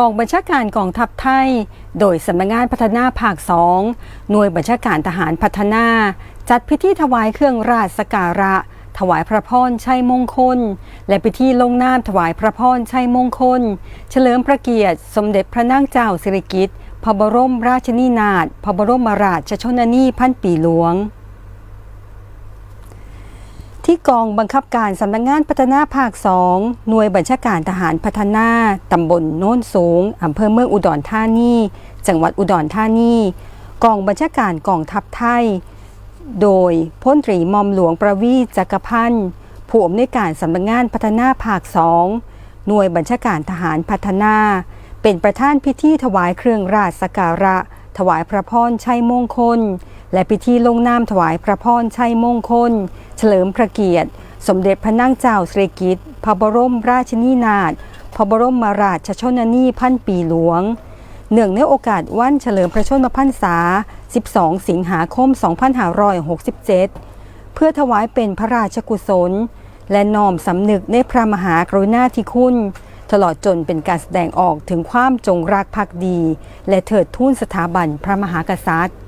กองบัญชาการกองทัพไทย โดยสำนักงานพัฒนาภาคสองหน่วยบัญชาการทหารพัฒนา จัดพิธีถวายเครื่องราชสการะ ถวายพระพรชัยมงคล และพิธีลงนามถวายพระพรชัยมงคล เฉลิมพระเกียรติ สมเด็จพระนางเจ้าสิริกิติ์พระบรมราชินีนาถพระบรมราชชนนีพันปีหลวง ที่กองบังคับการสำนักงานพัฒนาภาค2หน่วยบัญชาการทหารพัฒนาตำบลโน้นสูงอำเภอเมืองอุดรธานี จังหวัดอุดรธานี กองบัญชาการกองทัพไทย โดยพลตรีมอมหลวงประวีจักรพันธ์ผู้อำนวยการสำนักงานพัฒนาภาค2หน่วยบัญชาการทหารพัฒนา เป็นประธานพิธีถวายเครื่องราชสกการะ ถวายพระพรชัยมงคล และพิธีลงนามถวายพระพรชัยมงคล เฉลิมพระเกียรติ สมเด็จพระนางเจ้าสิริกิติ์พระบรมราชินีนาถพระบรมราชชนนีพันปีหลวงเนื่องในโอกาสวันเฉลิมพระชนมพรรษา 12 สิงหาคม 2567 เพื่อถวายเป็นพระราชกุศล และน้อมสำนึกในพระมหากรุณาธิคุณ ตลอดจนเป็นการแสดงออกถึงความจงรักภักดี และเถิดทูนสถาบันพระมหากษัตริย์